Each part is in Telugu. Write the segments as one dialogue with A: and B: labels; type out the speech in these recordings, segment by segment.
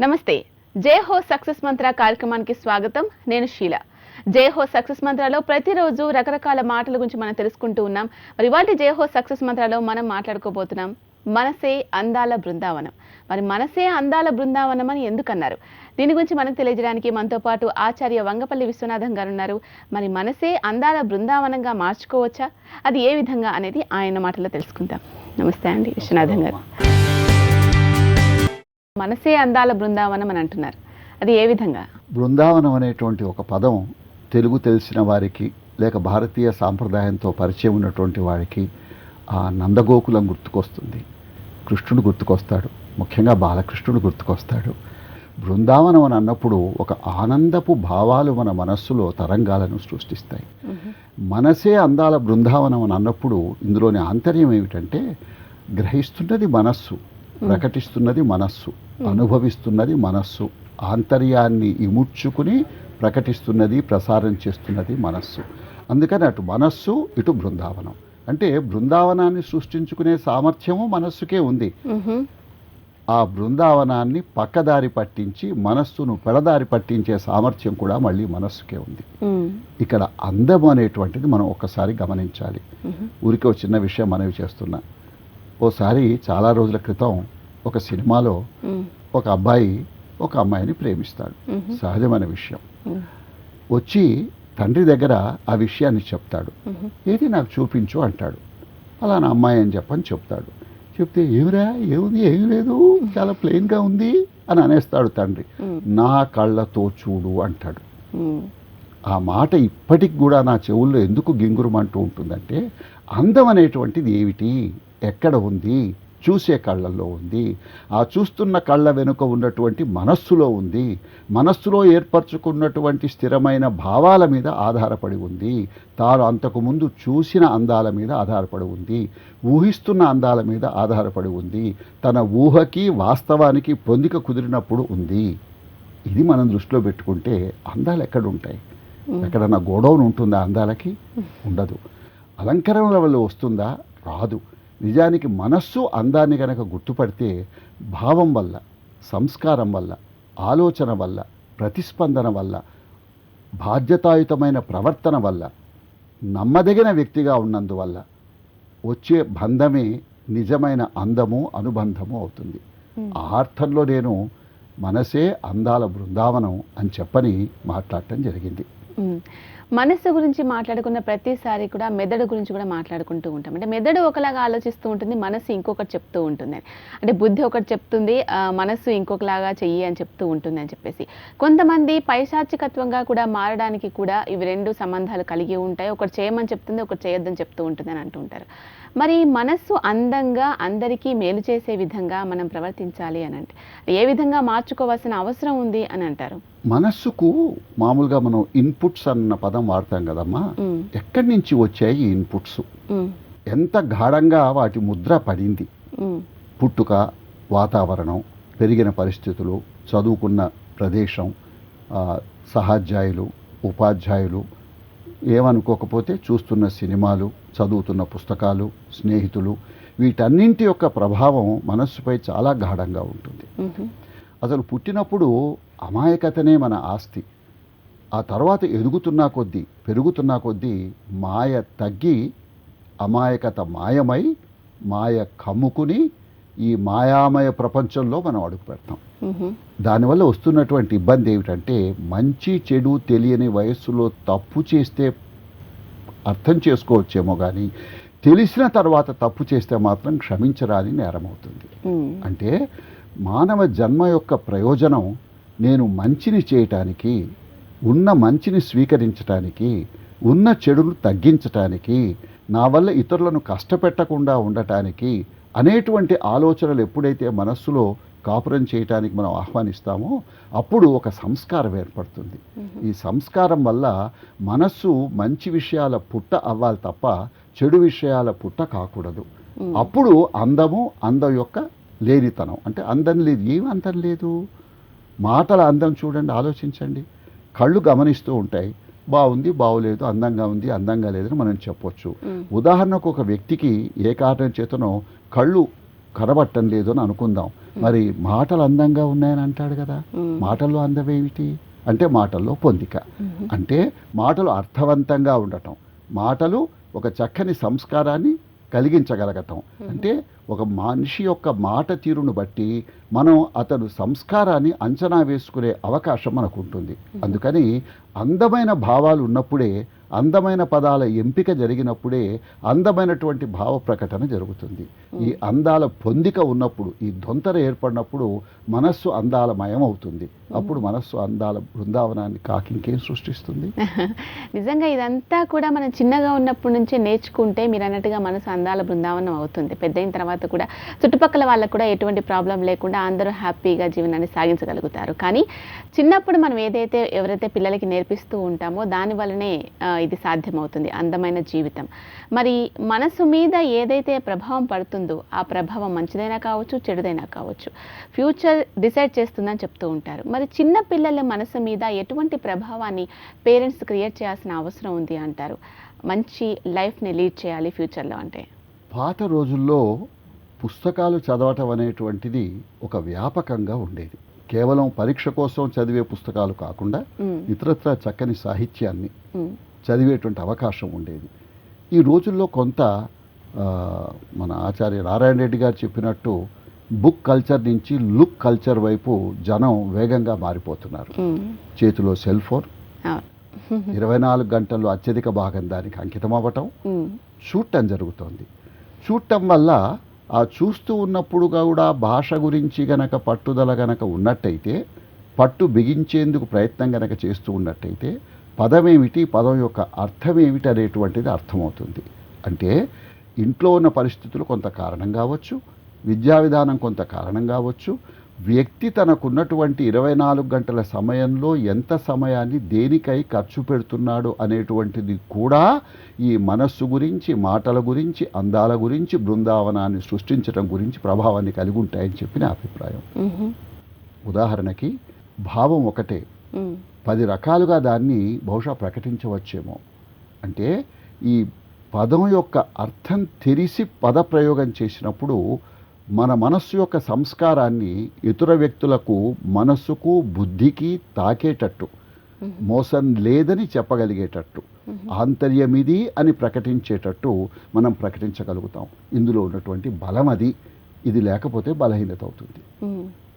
A: నమస్తే. జై హో సక్సెస్ మంత్ర కార్యక్రమానికి స్వాగతం. నేను షీల. జై హో సక్సెస్ మంత్రాలో ప్రతిరోజు రకరకాల మాటల గురించి మనం తెలుసుకుంటూ ఉన్నాం. మరి ఇవాళ జై హో సక్సెస్ మంత్రాలో మనం మాట్లాడుకోబోతున్నాం. మనసే అందాల బృందావనం. మరి మనసే అందాల బృందావనం అని ఎందుకన్నారు? దీని గురించి మనకు తెలియజేయడానికి మనతో పాటు ఆచార్య వంగపల్లి విశ్వనాథం గారు ఉన్నారు. మరి మనసే అందాల బృందావనంగా మార్చుకోవచ్చా? అది ఏ విధంగా అనేది ఆయన మాటల్లో తెలుసుకుందాం. నమస్తే అండి విశ్వనాథం గారు. మనసే అందాల బృందావనం అని అంటున్నారు. అది ఏ విధంగా?
B: బృందావనం అనేటువంటి ఒక పదం తెలుగు తెలిసిన వారికి లేక భారతీయ సాంప్రదాయంతో పరిచయం ఉన్నటువంటి వారికి ఆ నందగోకులం గుర్తుకొస్తుంది. కృష్ణుడు గుర్తుకొస్తాడు. ముఖ్యంగా బాలకృష్ణుడు గుర్తుకొస్తాడు. బృందావనం అని అన్నప్పుడు ఒక ఆనందపు భావాలు మన మనస్సులో తరంగాలను సృష్టిస్తాయి. మనసే అందాల బృందావనం అని అన్నప్పుడు ఇందులోని ఆంతర్యం ఏమిటంటే గ్రహిస్తున్నది మనస్సు. ప్రకటిస్తున్నది మనస్సు. అనుభవిస్తున్నది మనస్సు. ఆంతర్యాన్ని ఇముడ్చుకుని ప్రకటిస్తున్నది ప్రసారం చేస్తున్నది మనస్సు. అందుకని అటు మనస్సు ఇటు బృందావనం. అంటే బృందావనాన్ని సృష్టించుకునే సామర్థ్యము మనస్సుకే ఉంది. ఆ బృందావనాన్ని పక్కదారి పట్టించి మనస్సును పెడదారి పట్టించే సామర్థ్యం కూడా మళ్ళీ మనస్సుకే ఉంది. ఇక్కడ అందం అనేటువంటిది మనం ఒక్కసారి గమనించాలి. ఊరికే ఒక చిన్న విషయం మనవి చేస్తున్నా. ఓసారి చాలా రోజుల క్రితం ఒక సినిమాలో. ఒక అబ్బాయి ఒక అమ్మాయిని ప్రేమిస్తాడు. సహజమైన విషయం. వచ్చి తండ్రి దగ్గర ఆ విషయాన్ని చెప్తాడు. ఏది నాకు చూపించు అంటాడు అలా నా అమ్మాయి అని చెప్పని చెప్తాడు చెప్తే ఏమిరా ఏముంది ఏమి లేదు చాలా ప్లెయిన్గా ఉంది అని అనేస్తాడు తండ్రి. నా కళ్ళతో చూడు అంటాడు. ఆ మాట ఇప్పటికి కూడా నా చెవుల్లో ఎందుకు గింగురమంటూ ఉంటుందంటే అందం అనేటువంటిది ఏమిటి? ఎక్కడ ఉంది? చూసే కళ్ళల్లో ఉంది. ఆ చూస్తున్న కళ్ళ వెనుక ఉన్నటువంటి మనస్సులో ఉంది. మనస్సులో ఏర్పరచుకున్నటువంటి స్థిరమైన భావాల మీద ఆధారపడి ఉంది. తాను అంతకుముందు చూసిన అందాల మీద ఆధారపడి ఉంది. ఊహిస్తున్న అందాల మీద ఆధారపడి ఉంది. తన ఊహకి వాస్తవానికి పొందిక కుదిరినప్పుడు ఉంది. ఇది మనం దృష్టిలో పెట్టుకుంటే అందాలు ఎక్కడ ఉంటాయి? ఎక్కడన్నా గోడౌన్ ఉంటుందా అందాలకి? ఉండదు. అలంకరణల వల్ల వస్తుందా? రాదు. నిజానికి మనస్సు అందాన్ని కనుక గుర్తుపడితే భావం వల్ల సంస్కారం వల్ల ఆలోచన వల్ల ప్రతిస్పందన వల్ల బాధ్యతాయుతమైన ప్రవర్తన వల్ల నమ్మదగిన వ్యక్తిగా ఉన్నందువల్ల వచ్చే బంధమే నిజమైన అందము అనుబంధము అవుతుంది. ఆ అర్థంలో నేను మనసే అందాల బృందావనం అని చెప్పని మాట్లాడటం జరిగింది.
A: మ్. మనస్సు గురించి మాట్లాడుకున్న ప్రతిసారి కూడా మెదడు గురించి కూడా మాట్లాడుకుంటూ ఉంటాం. అంటే మెదడు ఒకలాగా ఆలోచిస్తూ ఉంటుంది మనస్సు ఇంకొకటి చెప్తూ ఉంటుంది. అంటే బుద్ధి ఒకటి చెప్తుంది మనస్సు ఇంకొకలాగా చెయ్యి అని చెప్తూ ఉంటుంది అని చెప్పేసి. కొంతమంది పైశాచికత్వంగా కూడా మారడానికి కూడా ఇవి రెండు సంబంధాలు కలిగి ఉంటాయి. ఒకటి చేయమని చెప్తుంది ఒకటి చేయొద్దని చెప్తూ ఉంటుంది అని అంటుంటారు మరి మనస్సు అందంగా అందరికీ మేలు చేసే విధంగా మనం ప్రవర్తించాలి అని అంటే ఏ విధంగా మార్చుకోవాల్సిన అవసరం ఉంది అని అంటారు?
B: మనస్సుకు మామూలుగా మనం ఇన్పుట్స్ అన్న పదం వాడతాం కదమ్మా
A: మ్.
B: ఎక్కడి నుంచి వచ్చాయి ఇన్పుట్స్. ఎంత గాఢంగా వాటి ముద్ర పడింది. పుట్టుక వాతావరణం పెరిగిన పరిస్థితులు చదువుకున్న ప్రదేశం సహాధ్యాయులు ఉపాధ్యాయులు ఏమనుకోకపోతే చూస్తున్న సినిమాలు చదువుతున్న పుస్తకాలు స్నేహితులు వీటన్నింటి యొక్క ప్రభావం మనస్సుపై చాలా గాఢంగా ఉంటుంది. అసలు పుట్టినప్పుడు అమాయకతనే మన ఆస్తి ఆ తర్వాత ఎదుగుతున్నా కొద్దీ పెరుగుతున్నా కొద్దీ మాయ తగ్గి అమాయకత మాయమై మాయ కమ్ముకుని ఈ మాయామయ ప్రపంచంలో మనం అడుగు పెడతాం. దానివల్ల వస్తున్నటువంటి ఇబ్బంది ఏమిటంటే మంచి చెడు తెలియని వయస్సులో తప్పు చేస్తే అర్థం చేసుకోవచ్చేమో కానీ తెలిసిన తర్వాత తప్పు చేస్తే మాత్రం క్షమించరాని నేరమవుతుంది. అంటే మానవ జన్మ యొక్క ప్రయోజనం నేను మంచిని చేయటానికి ఉన్న మంచిని స్వీకరించటానికి ఉన్న చెడును తగ్గించటానికి నా వల్ల ఇతరులను కష్టపెట్టకుండా ఉండటానికి అనేటువంటి ఆలోచనలు ఎప్పుడైతే మనస్సులో కాపురం చేయటానికి మనం ఆహ్వానిస్తామో అప్పుడు ఒక సంస్కారం ఏర్పడుతుంది. ఈ సంస్కారం వల్ల మనస్సు మంచి విషయాల పుట్ట అవ్వాలి తప్ప చెడు విషయాల పుట్ట కాకూడదు. అప్పుడు అందము అందం యొక్క లేనితనం. అంటే అందం లేదు. ఏం అందం లేదు? మాటల అందం చూడండి ఆలోచించండి. కళ్ళు గమనిస్తూ ఉంటాయి. బాగుంది బాగులేదు అందంగా ఉంది అందంగా లేదని మనం చెప్పొచ్చు. ఉదాహరణకు ఒక వ్యక్తికి ఏ కారణం చేతనో కళ్ళు కనబట్టం లేదు అని అనుకుందాం మరి మాటలు అందంగా ఉన్నాయని అంటాడు కదా. మాటల్లో అందమేమిటి అంటే మాటల్లో పొందిక. అంటే మాటలు అర్థవంతంగా ఉండటం. మాటలు ఒక చక్కని సంస్కారాన్ని కలిగించగలగటం. అంటే ఒక మనిషి యొక్క మాట తీరును బట్టి మనం అతడు సంస్కారాన్ని అంచనా వేసుకునే అవకాశం మనకు ఉంటుంది. అందుకని అందమైన భావాలు ఉన్నప్పుడే అందమైన పదాల ఎంపిక జరిగినప్పుడే అందమైనటువంటి భావ ప్రకటన జరుగుతుంది. ఈ అందాల పొందిక ఉన్నప్పుడు ఈ దొంతర ఏర్పడినప్పుడు మనస్సు అందాలమయం అవుతుంది అప్పుడు మనస్సు అందాల బృందావనాన్ని కాకింకేం సృష్టిస్తుంది?
A: నిజంగా ఇదంతా కూడా మనం చిన్నగా ఉన్నప్పటి నుంచే నేర్చుకుంటే మీరు అన్నట్టుగా మనసు అందాల బృందావనం అవుతుంది. పెద్ద అయిన తర్వాత కూడా చుట్టుపక్కల వాళ్ళకు కూడా ఎటువంటి ప్రాబ్లం లేకుండా అందరూ హ్యాపీగా జీవనాన్ని సాగించగలుగుతారు. కానీ చిన్నప్పుడు మనం ఏదైతే ఎవరైతే పిల్లలకి నేర్పిస్తూ ఉంటామో దాని వల్లనే ఆ, ఇది సాధ్యమవుతుంది అందమైన జీవితం. మరి మనసు మీద ఏదైతే ప్రభావం పడుతుందో ఆ ప్రభావం మంచిదైనా కావచ్చు చెడుదైనా కావచ్చు ఫ్యూచర్ డిసైడ్ చేస్తుందని చెప్తూ ఉంటారు. మరి చిన్న పిల్లల మనసు మీద ఎటువంటి ప్రభావాన్ని పేరెంట్స్ క్రియేట్ చేయాల్సిన అవసరం ఉంది అంటారు? మంచి లైఫ్ని లీడ్ చేయాలి ఫ్యూచర్లో అంటే.
B: పాత రోజుల్లో పుస్తకాలు చదవటం అనేటువంటిది ఒక వ్యాపకంగా ఉండేది. కేవలం పరీక్ష కోసం చదివే పుస్తకాలు కాకుండా ఇతరత్ర చక్కని సాహిత్యాన్ని చదివేటువంటి అవకాశం ఉండేది. ఈ రోజుల్లో కొంత మన ఆచార్య నారాయణ రెడ్డి గారు చెప్పినట్టు బుక్ కల్చర్ నుంచి లుక్ కల్చర్ వైపు జనం వేగంగా మారిపోతున్నారు. చేతిలో సెల్ ఫోన్. ఇరవై నాలుగు గంటల్లో అత్యధిక భాగం దానికి అంకితం అవ్వటం చూడటం జరుగుతోంది. చూడటం వల్ల ఆ చూస్తూ ఉన్నప్పుడు కూడా భాష గురించి గనక పట్టుదల గనక ఉన్నట్టయితే పట్టు బిగించేందుకు ప్రయత్నం గనక చేస్తూ ఉన్నట్టయితే పదమేమిటి? పదం యొక్క అర్థం ఏమిటి అనేటువంటిది అర్థమవుతుంది. అంటే ఇంట్లో ఉన్న పరిస్థితులు కొంత కారణం కావచ్చు విద్యా విధానం కొంత కారణం కావచ్చు వ్యక్తి తనకున్నటువంటి ఇరవై నాలుగు గంటల సమయంలో ఎంత సమయాన్ని దేనికై ఖర్చు పెడుతున్నాడు అనేటువంటిది కూడా ఈ మనస్సు గురించి మాటల గురించి అందాల గురించి బృందావనాన్ని సృష్టించడం గురించి ప్రభావాన్ని కలిగి ఉంటాయని చెప్పి నా అభిప్రాయం ఉదాహరణకి భావం ఒకటే. పది రకాలుగా దాన్ని బహుశా ప్రకటించవచ్చేమో. అంటే ఈ పదం యొక్క అర్థం తెలిసి పదప్రయోగం చేసినప్పుడు మన మనస్సు యొక్క సంస్కారాన్ని ఇతర వ్యక్తులకు మనస్సుకు బుద్ధికి తాకేటట్టు మోసం లేదని చెప్పగలిగేటట్టు
A: ఉహు.
B: ఆంతర్యమిది అని ప్రకటించేటట్టు మనం ప్రకటించగలుగుతాం. ఇందులో ఉన్నటువంటి బలం అది. ఇది లేకపోతే బలహీనత అవుతుంది.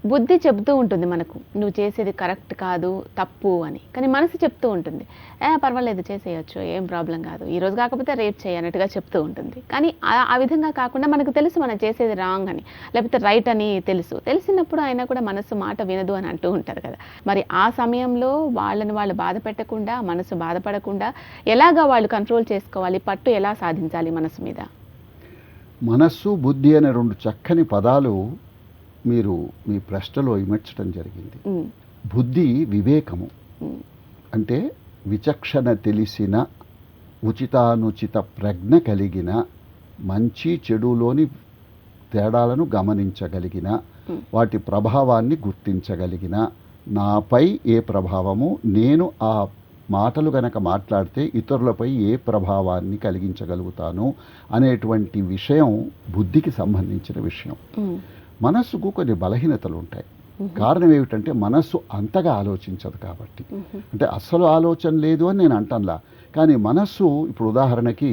A: బుద్ధి చెబుతూ ఉంటుంది మనకు నువ్వు చేసేది కరెక్ట్ కాదు తప్పు అని. కానీ మనసు చెప్తూ ఉంటుంది ఏ పర్వాలేదు చేసేయచ్చు ఏం ప్రాబ్లం కాదు. ఈరోజు కాకపోతే రేపు చేయనట్టుగా చెప్తూ ఉంటుంది. కానీ ఆ- ఆ విధంగా కాకుండా మనకు తెలుసు మనం చేసేది రాంగ్ అని లేకపోతే రైట్ అని తెలుసు. తెలిసినప్పుడు అయినా కూడా మనసు మాట వినదు అని అంటూ ఉంటారు కదా. మరి ఆ సమయంలో వాళ్ళని వాళ్ళు బాధ పెట్టకుండా మనసు బాధపడకుండా ఎలాగా వాళ్ళు కంట్రోల్ చేసుకోవాలి పట్టు ఎలా సాధించాలి మనసు మీద?
B: మనస్సు బుద్ధి అనే రెండు చక్కని పదాలు మీరు మీ ప్రశ్నలో ఇమర్చడం జరిగింది. బుద్ధి వివేకము. అంటే విచక్షణ తెలిసిన ఉచితానుచిత ప్రజ్ఞ కలిగిన మంచి చెడులోని తేడాలను గమనించగలిగిన. వాటి ప్రభావాన్ని గుర్తించగలిగిన నాపై ఏ ప్రభావము నేను ఆ మాటలు గనక మాట్లాడితే ఇతరులపై ఏ ప్రభావాన్ని కలిగించగలుగుతాను అనేటువంటి విషయం బుద్ధికి సంబంధించిన విషయం. మనస్సుకు కొన్ని బలహీనతలు ఉంటాయి. కారణం ఏమిటంటే మనస్సు అంతగా ఆలోచించదు కాబట్టి. అంటే అస్సలు ఆలోచన లేదు అని నేను అంటంలా కానీ మనస్సు ఇప్పుడు ఉదాహరణకి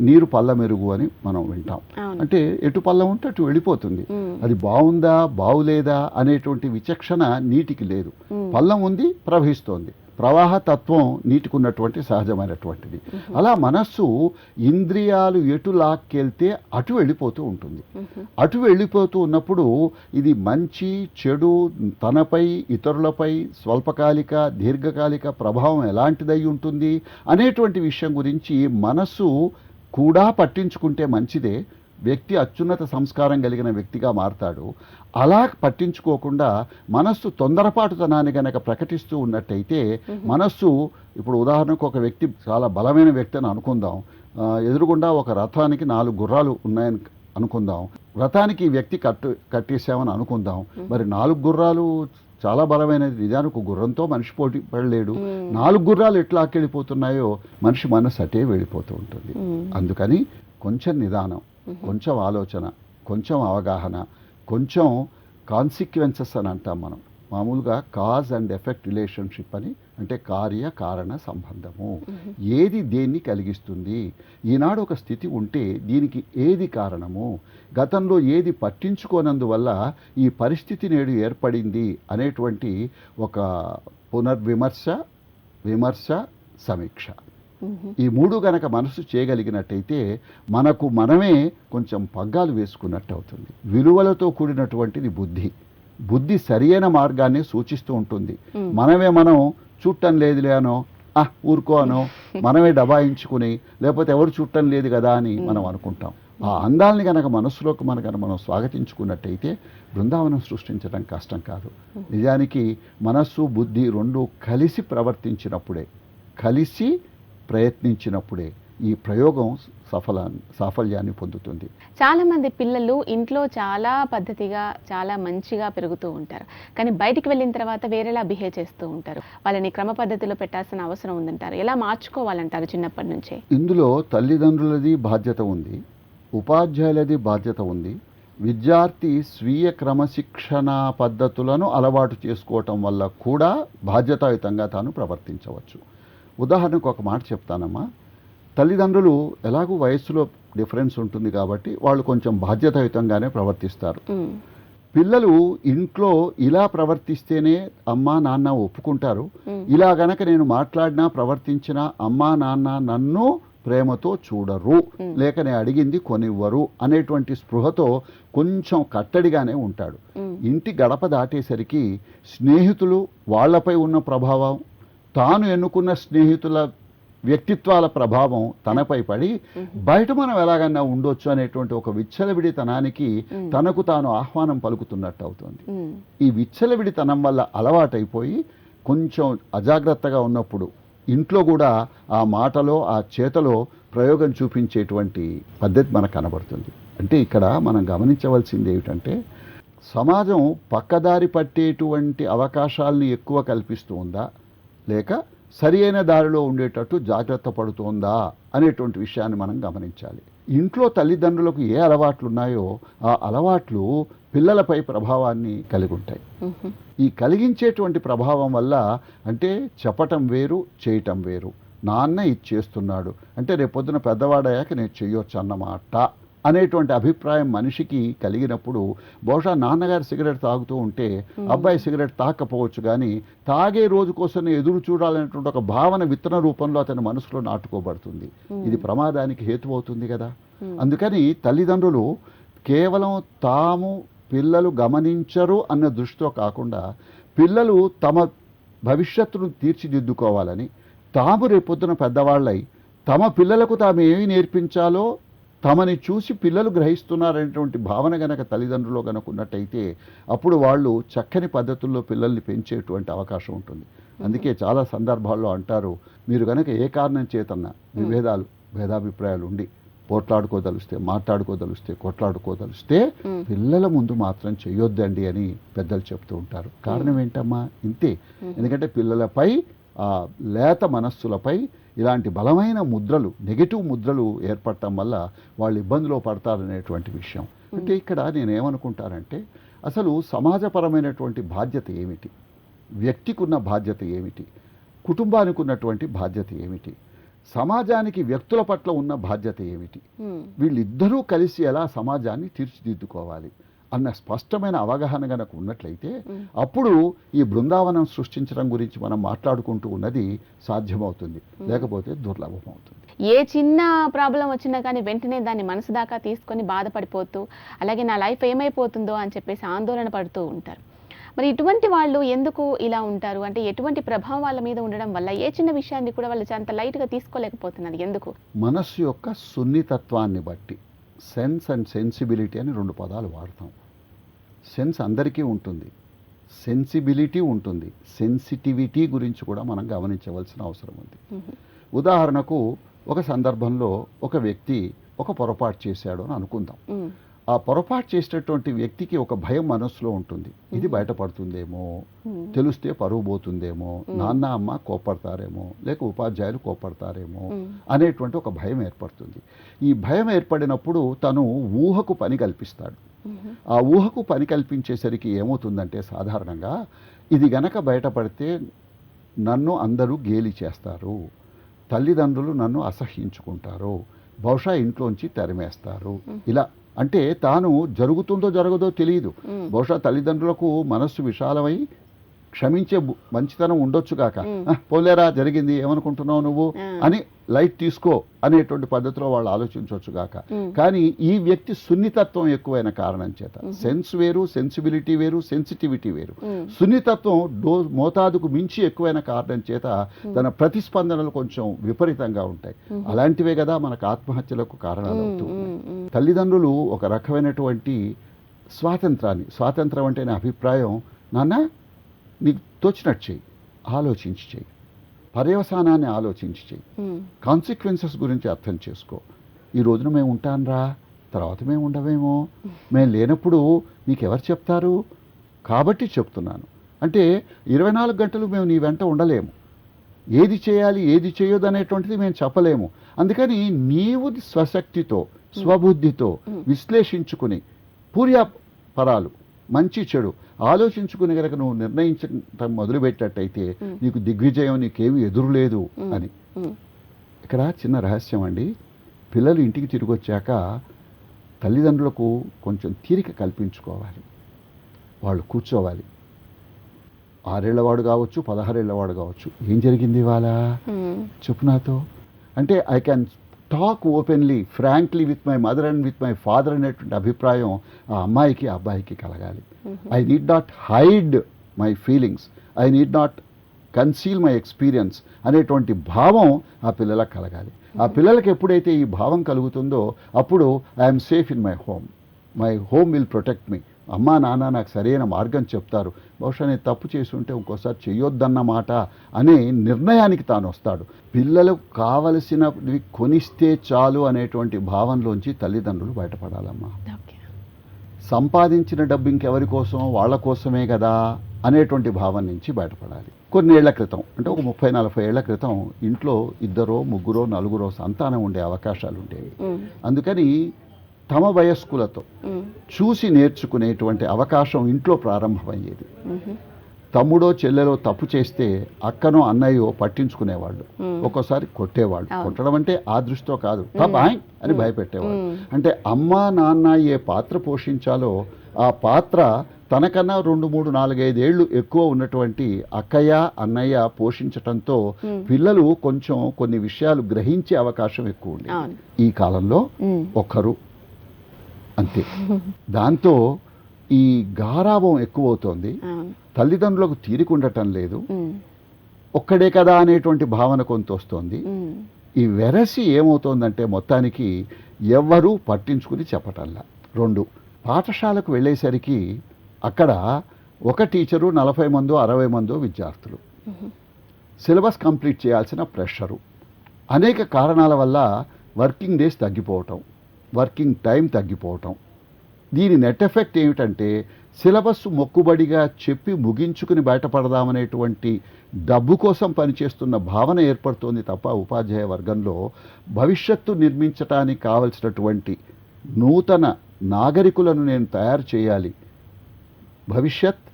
B: నీరు పల్ల మెరుగు అని మనం వింటాం. అంటే ఎటు పల్లం ఉంటే అటు వెళ్ళిపోతుంది. అది బాగుందా బాగులేదా అనేటువంటి విచక్షణ నీటికి లేదు. పల్లం ఉంది ప్రవహిస్తోంది. ప్రవాహ తత్వం నీటికి ఉన్నటువంటి సహజమైనటువంటిది అలా మనస్సు ఇంద్రియాలు ఎటు లాక్కెళ్తే అటు వెళ్ళిపోతూ ఉంటుంది. అటు వెళ్ళిపోతూ ఉన్నప్పుడు ఇది మంచి చెడు తనపై ఇతరులపై స్వల్పకాలిక దీర్ఘకాలిక ప్రభావం ఎలాంటిదై ఉంటుంది అనేటువంటి విషయం గురించి మనస్సు కూడా పట్టించుకుంటే మంచిదే. వ్యక్తి అత్యున్నత సంస్కారం కలిగిన వ్యక్తిగా మారతాడు. అలా పట్టించుకోకుండా మనస్సు తొందరపాటుతనాన్ని గనక ప్రకటిస్తూ ఉన్నట్టయితే మనస్సు ఇప్పుడు ఉదాహరణకు ఒక వ్యక్తి చాలా బలమైన వ్యక్తి అని అనుకుందాం. ఎదురుగుండా ఒక రథానికి నాలుగు గుర్రాలు ఉన్నాయని అనుకుందాం. రథానికి ఈ వ్యక్తి కట్టు కట్టేసామని అనుకుందాం. మరి నాలుగు గుర్రాలు చాలా బలమైనది. నిజానికి ఒక గుర్రంతో మనిషి పోటీ పడలేడు. నాలుగు గుర్రాలు ఎట్లా ఆకెళ్ళిపోతున్నాయో మనిషి మనసు అటే వెళ్ళిపోతూ ఉంటుంది. అందుకని కొంచెం నిదానం. కొంచెం ఆలోచన కొంచెం అవగాహన కొంచెం కాన్సిక్వెన్సెస్ అని అంటాం మనం. మామూలుగా కాజ్ అండ్ ఎఫెక్ట్ రిలేషన్షిప్ అని అంటే కార్య కారణ సంబంధము. ఏది దేన్ని కలిగిస్తుంది? ఈనాడు ఒక స్థితి ఉంటే దీనికి ఏది కారణము? గతంలో ఏది పట్టించుకోనందువల్ల ఈ పరిస్థితి నేడు ఏర్పడింది అనేటువంటి ఒక పునర్విమర్శ విమర్శ సమీక్ష. ఈ మూడు గనక మనసు చేయగలిగినట్టయితే మనకు మనమే కొంచెం పగ్గాలు వేసుకున్నట్టు అవుతుంది. విలువలతో కూడినటువంటిది బుద్ధి. బుద్ధి సరియైన మార్గాన్ని సూచిస్తూ ఉంటుంది. మనమే మనం చుట్టం లేదులే అనో ఆ ఊరుకో అనో మనమే డబాయించుకుని లేకపోతే ఎవరు చుట్టం లేదు కదా అని మనం అనుకుంటాం. ఆ అందాల్ని కనుక మనస్సులోకి మన కనుక మనం స్వాగతించుకున్నట్టయితే బృందావనం సృష్టించడం కష్టం కాదు. నిజానికి మనస్సు బుద్ధి రెండు కలిసి ప్రవర్తించినప్పుడే కలిసి ప్రయత్నించినప్పుడే ఈ ప్రయోగం సఫల సాఫల్యాన్ని పొందుతుంది.
A: చాలా మంది పిల్లలు ఇంట్లో చాలా పద్ధతిగా చాలా మంచిగా పెరుగుతూ ఉంటారు. కానీ బయటికి వెళ్ళిన తర్వాత వేరేలా బిహేవ్ చేస్తూ ఉంటారు. వాళ్ళని క్రమ పద్ధతిలో పెట్టాల్సిన అవసరం ఉందంటారు. ఎలా మార్చుకోవాలంటారు చిన్నప్పటి నుంచే?
B: ఇందులో తల్లిదండ్రులది బాధ్యత ఉంది. ఉపాధ్యాయులది బాధ్యత ఉంది. విద్యార్థి స్వీయ క్రమశిక్షణ పద్ధతులను అలవాటు చేసుకోవటం వల్ల కూడా బాధ్యతాయుతంగా తాను ప్రవర్తించవచ్చు. ఉదాహరణకు ఒక మాట చెప్తానమ్మా తల్లిదండ్రులు ఎలాగూ వయస్సులో డిఫరెన్స్ ఉంటుంది కాబట్టి వాళ్ళు కొంచెం బాధ్యతాయుతంగానే ప్రవర్తిస్తారు. పిల్లలు ఇంట్లో ఇలా ప్రవర్తిస్తేనే అమ్మా నాన్న ఒప్పుకుంటారు. ఇలా గనక నేను మాట్లాడినా ప్రవర్తించినా అమ్మా నాన్న నన్ను ప్రేమతో చూడరు. లేక నేను అడిగింది కొనివ్వరు అనేటువంటి స్పృహతో కొంచెం కట్టడిగానే ఉంటాడు. ఇంటి గడప దాటేసరికి స్నేహితులు వాళ్ళపై ఉన్న ప్రభావం తాను ఎన్నుకున్న స్నేహితుల వ్యక్తిత్వాల ప్రభావం తనపై పడి. బయట మనం ఎలాగన్నా ఉండొచ్చు అనేటువంటి ఒక విచ్చలవిడితనానికి. తనకు తాను ఆహ్వానం పలుకుతున్నట్టు అవుతుంది. ఈ విచ్చలవిడితనం వల్ల అలవాటైపోయి కొంచెం అజాగ్రత్తగా ఉన్నప్పుడు ఇంట్లో కూడా ఆ మాటలో ఆ చేతలో ప్రయోగం చూపించేటువంటి పద్ధతి మనకు కనబడుతుంది అంటే ఇక్కడ మనం గమనించవలసింది ఏమిటంటే సమాజం పక్కదారి పట్టేటువంటి అవకాశాలని ఎక్కువ కల్పిస్తూ ఉందా లేక సరి అయిన దారిలో ఉండేటట్టు జాగ్రత్త పడుతోందా అనేటువంటి విషయాన్ని మనం గమనించాలి. ఇంట్లో తల్లిదండ్రులకు ఏ అలవాట్లు ఉన్నాయో ఆ అలవాట్లు పిల్లలపై ప్రభావాన్ని కలిగి ఉంటాయి. ఈ కలిగించేటువంటి ప్రభావం వల్ల అంటే చెప్పటం వేరు చేయటం వేరు. నాన్న ఇది చేస్తున్నాడు. అంటే రేపొద్దున పెద్దవాడయ్యాక నేను చెయ్యొచ్చు అన్నమాట అనేటువంటి అభిప్రాయం మనిషికి కలిగినప్పుడు బహుశా నాన్నగారు సిగరెట్ తాగుతూ ఉంటే అబ్బాయి సిగరెట్ తాకపోవచ్చు కానీ తాగే రోజు కోసం ఎదురు చూడాలనేటువంటి ఒక భావన విత్తన రూపంలో అతని మనసులో నాటుకోబడుతుంది. ఇది ప్రమాదానికి హేతు అవుతుంది కదా. అందుకని తల్లిదండ్రులు కేవలం తాము పిల్లలు గమనించరు అన్న దృష్టితో కాకుండా పిల్లలు తమ భవిష్యత్తును తీర్చిదిద్దుకోవాలని తాము రేపొద్దున పెద్దవాళ్ళై తమ పిల్లలకు తాము ఏమి నేర్పించాలో తమని చూసి పిల్లలు గ్రహిస్తున్నారనేటువంటి భావన గనక తల్లిదండ్రులు గనక ఉన్నట్టయితే అప్పుడు వాళ్ళు చక్కని పద్ధతుల్లో పిల్లల్ని పెంచేటువంటి అవకాశం ఉంటుంది. అందుకే చాలా సందర్భాల్లో అంటారు మీరు గనక ఏ కారణం చేతన్నా విభేదాలు భేదాభిప్రాయాలు ఉండి పోట్లాడుకోదలిస్తే మాట్లాడుకోదలిస్తే కొట్లాడుకోదలిస్తే. పిల్లల ముందు మాత్రం చేయొద్దండి అని పెద్దలు చెప్తూ ఉంటారు. కారణం ఏంటమ్మా? ఇంతే. ఎందుకంటే పిల్లలపై లేత మనస్సులపై ఇలాంటి బలమైన ముద్రలు నెగిటివ్ ముద్రలు ఏర్పడటం వల్ల వాళ్ళు ఇబ్బందిలో పడతారనేటువంటి విషయం. అంటే ఇక్కడ నేను ఏమనుకుంటానంటే అసలు సమాజపరమైనటువంటి బాధ్యత ఏమిటి? వ్యక్తికి ఉన్న బాధ్యత ఏమిటి? కుటుంబానికి ఉన్నటువంటి బాధ్యత ఏమిటి? సమాజానికి వ్యక్తుల పట్ల ఉన్న బాధ్యత ఏమిటి. వీళ్ళిద్దరూ కలిసి ఎలా సమాజాన్ని తీర్చిదిద్దుకోవాలి? అన్న స్పష్టమైన అవగాహన గనక ఉన్నట్లయితే. అప్పుడు ఈ బృందావనం సృష్టించడం గురించి మనం మాట్లాడుకుంటూ ఉన్నది సాధ్యమవుతుంది. లేకపోతే దుర్లభం అవుతుంది.
A: ఏ చిన్న ప్రాబ్లం వచ్చినా కానీ వెంటనే దాన్ని మనసు దాకా తీసుకొని బాధపడిపోతూ అలాగే నా లైఫ్ ఏమైపోతుందో అని చెప్పేసి ఆందోళన పడుతూ ఉంటారు. మరి ఇటువంటి వాళ్ళు ఎందుకు ఇలా ఉంటారు? అంటే ఎటువంటి ప్రభావం వాళ్ళ మీద ఉండడం వల్ల ఏ చిన్న విషయాన్ని కూడా వాళ్ళు అంత లైట్గా తీసుకోలేకపోతున్నారు? ఎందుకు?
B: మనస్సు యొక్క సున్నితత్వాన్ని బట్టి. సెన్స్ అండ్ సెన్సిబిలిటీ అని రెండు పదాలు వాడతాం. సెన్స్ అందరికీ ఉంటుంది. సెన్సిబిలిటీ ఉంటుంది. సెన్సిటివిటీ గురించి కూడా మనం గమనించవలసిన అవసరం ఉంది. ఉదాహరణకు ఒక సందర్భంలో ఒక వ్యక్తి ఒక పొరపాటు చేశాడు అని అనుకుందాం. ఆ పొరపాటు చేసినటువంటి వ్యక్తికి ఒక భయం మనసులో ఉంటుంది. ఇది బయటపడుతుందేమో. తెలిస్తే పరువు పోతుందేమో. నాన్న అమ్మ కోపడతారేమో లేక ఉపాధ్యాయులు కోపడతారేమో. అనేటువంటి ఒక భయం ఏర్పడుతుంది. ఈ భయం ఏర్పడినప్పుడు తను ఊహకు పని కల్పిస్తాడు. ఆ ఊహకు పని కల్పించేసరికి ఏమవుతుందంటే సాధారణంగా ఇది గనక బయటపడితే నన్ను అందరూ గేలి చేస్తారు. తల్లిదండ్రులు నన్ను అసహ్యించుకుంటారు. బహుశా ఇంట్లోంచి తెరమేస్తారు. ఇలా అంటే తాను జరుగుతుందో జరగదో తెలియదు. బహుశా తల్లిదండ్రులకు మనస్సు విశాలమై క్షమించే మంచితనం ఉండొచ్చు కాక
A: మ్.
B: "ఆ, పోలేరా జరిగింది ఏమనుకుంటున్నావు నువ్వు. అని లైట్ తీసుకో అనేటువంటి పద్ధతిలో వాళ్ళు ఆలోచించవచ్చు
A: ఉమ్.
B: కానీ ఈ వ్యక్తి సున్నితత్వం ఎక్కువైన కారణం చేత సెన్స్ వేరు సెన్సిబిలిటీ వేరు సెన్సిటివిటీ వేరు. సున్నితత్వం డో మోతాదుకు మించి ఎక్కువైన కారణం చేత తన ప్రతిస్పందనలు కొంచెం విపరీతంగా ఉంటాయి అలాంటివే కదా మనకు ఆత్మహత్యలకు కారణాలు అవుతూ ఉన్నాయి
A: ఉమ్. ఉమ్.
B: తల్లిదండ్రులు ఒక రకమైనటువంటి స్వాతంత్రాన్ని స్వాతంత్రం అంటే నా అభిప్రాయం నాన్న నీకు తోచినట్టు చెయ్యి. ఆలోచించి చెయ్యి. పర్యవసానాన్ని ఆలోచించి చెయ్యి. కాన్సిక్వెన్సెస్ గురించి అర్థం చేసుకో. ఈ రోజున మేము ఉంటానరా తర్వాత మేము ఉండవేమో. మేము లేనప్పుడు నీకెవరు చెప్తారు? కాబట్టి చెప్తున్నాను. అంటే ఇరవై నాలుగు గంటలు మేము నీ వెంట ఉండలేము. ఏది చేయాలి ఏది చేయొద్దు అనేటువంటిది మేము చెప్పలేము. అందుకని నీవు స్వశక్తితో స్వబుద్ధితో విశ్లేషించుకుని పూర్యాపరాలు మంచి చెడు ఆలోచించుకుని కనుక నువ్వు నిర్ణయించడం మొదలుపెట్టేటట్టయితే నీకు దిగ్విజయం నీకేమీ ఎదురులేదు అని. ఇక్కడ చిన్న రహస్యం అండి. పిల్లలు ఇంటికి తిరిగి వచ్చాక తల్లిదండ్రులకు కొంచెం తీరిక కల్పించుకోవాలి. వాళ్ళు కూర్చోవాలి. ఆరేళ్ళవాడు కావచ్చు పదహారేళ్ళవాడు కావచ్చు. ఏం జరిగింది ఇవాళ. చెప్పు నాతో. అంటే I can talk openly frankly with my mother and with my father అనేటువంటి అభిప్రాయం ఆ అమ్మాయికి ఆ అబ్బాయికి కలగాలి. I need not hide my feelings I need not conceal my experience అనేటువంటి భావం ఆ పిల్లలకు కలగాలి. ఆ పిల్లలకు ఎప్పుడైతే ఈ భావం కలుగుతుందో అప్పుడు I'm safe in my home my home will protect me అమ్మా నాన్న నాకు సరైన మార్గం చెప్తారు. బహుశా నేను తప్పు చేసి ఉంటే ఇంకోసారి చెయ్యొద్దన్నమాట అనే నిర్ణయానికి తాను వస్తాడు. పిల్లలకు కావలసినవి కొనిస్తే చాలు అనేటువంటి భావంలోంచి తల్లిదండ్రులు బయటపడాలమ్మా. సంపాదించిన డబ్బు ఇంకెవరి కోసం వాళ్ళ కోసమే కదా అనేటువంటి భావం నుంచి బయటపడాలి. కొన్ని ఏళ్ళ క్రితం అంటే ఒక ముప్పై నలభై ఏళ్ళ క్రితం ఇంట్లో ఇద్దరో ముగ్గురో నలుగురో సంతానం ఉండే అవకాశాలు ఉండేవి. అందుకని తమ వయస్కులతో. చూసి నేర్చుకునేటువంటి అవకాశం ఇంట్లో ప్రారంభమయ్యేది. తమ్ముడో చెల్లెలో తప్పు చేస్తే అక్కనో అన్నయ్యో పట్టించుకునేవాళ్ళు. ఒక్కోసారి కొట్టేవాళ్ళు. కొట్టడం అంటే ఆ దృష్టితో కాదు తపాయ్ అని భయపెట్టేవాళ్ళు. అంటే అమ్మ నాన్న ఏ పాత్ర పోషించాలో ఆ పాత్ర తనకన్నా రెండు మూడు నాలుగైదేళ్ళు ఎక్కువ ఉన్నటువంటి అక్కయ్య అన్నయ్య పోషించటంతో. పిల్లలు కొంచెం కొన్ని విషయాలు గ్రహించే అవకాశం ఎక్కువ ఉంది ఈ కాలంలో. ఒక్కరు అంతే. దాంతో ఈ గారాభం ఎక్కువవుతోంది.
A: అవును
B: తల్లిదండ్రులకు తీరిక ఉండటం లేదు. ఒక్కడే కదా అనేటువంటి భావన కొంత వస్తుంది. ఈ వెరసి ఏమవుతోందంటే మొత్తానికి ఎవ్వరూ పట్టించుకుని చెప్పటంలా. రెండు పాఠశాలకు వెళ్ళేసరికి అక్కడ ఒక టీచరు నలభై మందో అరవై మందో విద్యార్థులు. సిలబస్ కంప్లీట్ చేయాల్సిన ప్రెషరు. అనేక కారణాల వల్ల వర్కింగ్ డేస్ తగ్గిపోవటం. వర్కింగ్ టైం తగ్గిపోవటం. దీని నెట్ ఎఫెక్ట్ ఏమిటంటే సిలబస్ మొక్కుబడిగా చెప్పి ముగించుకుని బయటపడదామనేటువంటి డబ్బు కోసం పనిచేస్తున్న భావన ఏర్పడుతోంది తప్ప ఉపాధ్యాయ వర్గంలో భవిష్యత్తు నిర్మించటానికి కావలసినటువంటి నూతన నాగరికులను నేను తయారు చేయాలి. భవిష్యత్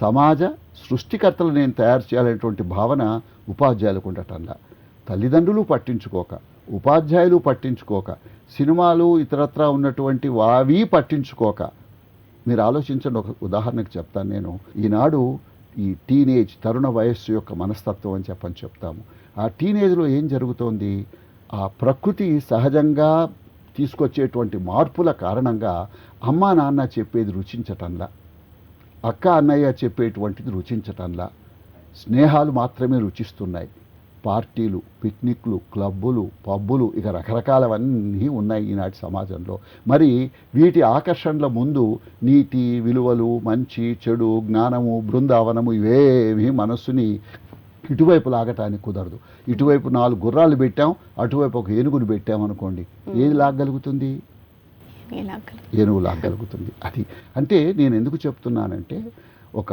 B: సమాజ సృష్టికర్తలు నేను తయారు చేయాలనేటువంటి భావన ఉపాధ్యాయులకు ఉండటంలా. తల్లిదండ్రులు పట్టించుకోక. ఉపాధ్యాయులు పట్టించుకోక సినిమాలు ఇతరత్రా ఉన్నటువంటి వావి పట్టించుకోక. మీరు ఆలోచించండి ఒక ఉదాహరణకు చెప్తాను నేను. ఈనాడు ఈ టీనేజ్ తరుణ వయస్సు యొక్క మనస్తత్వం అని చెప్పని చెప్తాము. ఆ టీనేజ్లో ఏం జరుగుతోంది? ఆ ప్రకృతి సహజంగా తీసుకొచ్చేటువంటి మార్పుల కారణంగా అమ్మా నాన్న చెప్పేది రుచించటంలా అక్క అన్నయ్య చెప్పేటువంటిది రుచించటంలా స్నేహాలు మాత్రమే రుచిస్తున్నాయి. పార్టీలు పిక్నిక్లు క్లబ్బులు పబ్బులు ఇక రకరకాలవన్నీ ఉన్నాయి ఈనాటి సమాజంలో. మరి వీటి ఆకర్షణల ముందు నీతి విలువలు మంచి చెడు జ్ఞానము బృందావనము ఇవేమీ మనస్సుని ఇటువైపు లాగటానికి కుదరదు. ఇటువైపు నాలుగు గుర్రాలు పెట్టాం అటువైపు ఒక ఏనుగును పెట్టాం అనుకోండి ఏది లాగగలుగుతుంది?
A: ఎలా
B: ఏనుగు లాగలుగుతుంది అది అంటే నేను ఎందుకు చెప్తున్నానంటే ఒక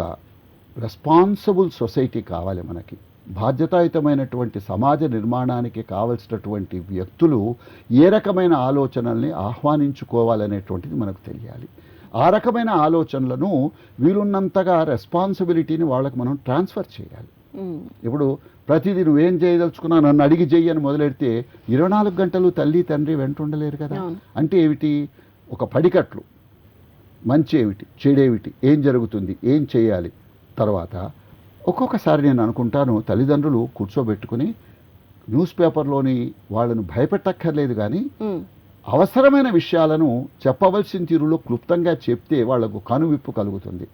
B: రెస్పాన్సిబుల్ సొసైటీ కావాలి మనకి. బాధ్యతాయుతమైనటువంటి సమాజ నిర్మాణానికి కావలసినటువంటి వ్యక్తులు ఏ రకమైన ఆలోచనల్ని ఆహ్వానించుకోవాలనేటువంటిది మనకు తెలియాలి. ఆ రకమైన ఆలోచనలను వీలున్నంతగా రెస్పాన్సిబిలిటీని వాళ్ళకి మనం ట్రాన్స్ఫర్ చేయాలి. ఇప్పుడు ప్రతిదీ నువ్వేం చేయదలుచుకున్నా నన్ను అడిగి చెయ్యి అని మొదలెడితే ఇరవై నాలుగు గంటలు తల్లి తండ్రి వెంట ఉండలేరు కదా. అంటే ఏమిటి? ఒక పడికట్లు. మంచి ఏమిటి? చెడేమిటి? ఏం జరుగుతుంది? ఏం చేయాలి? తర్వాత ఒక్కొక్కసారి నేను అనుకుంటాను తల్లిదండ్రులు కూర్చోబెట్టుకుని న్యూస్ పేపర్లోని వాళ్ళను భయపెట్టక్కర్లేదు కానీ అవసరమైన విషయాలను చెప్పవలసిన తీరులో క్లుప్తంగా చెప్తే వాళ్ళకు కనువిప్పు కలుగుతుంది.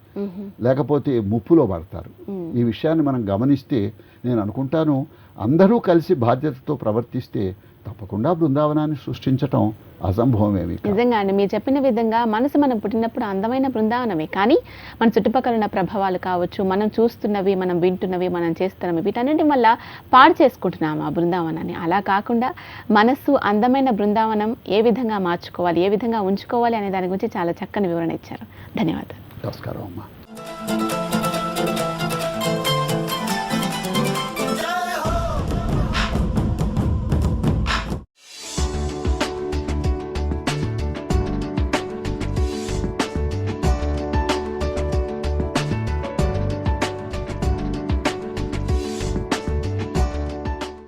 B: లేకపోతే ముప్పులో పడతారు. ఈ విషయాన్ని మనం గమనిస్తే నేను అనుకుంటాను అందరూ కలిసి బాధ్యతతో ప్రవర్తిస్తే తప్పకుండా బృందావనాన్ని సృష్టించటం అసంభవమేమి కాదు.
A: నిజంగా అండి మీరు చెప్పిన విధంగా మనసు మనం పుట్టినప్పుడు అందమైన బృందావనమే. కానీ మన చుట్టుపక్కల ఉన్న ప్రభావాలు కావచ్చు మనం చూస్తున్నవి మనం వింటున్నవి మనం చేస్తున్నవి వీటన్నిటి వల్ల పాడు చేసుకుంటున్నాం ఆ బృందావనాన్ని. అలా కాకుండా మనస్సు అందమైన బృందావనం ఏ విధంగా మార్చుకోవాలి ఏ విధంగా ఉంచుకోవాలి అనే దాని గురించి చాలా చక్కని వివరణ ఇచ్చారు. ధన్యవాదాలు.
B: నమస్కారం అమ్మా.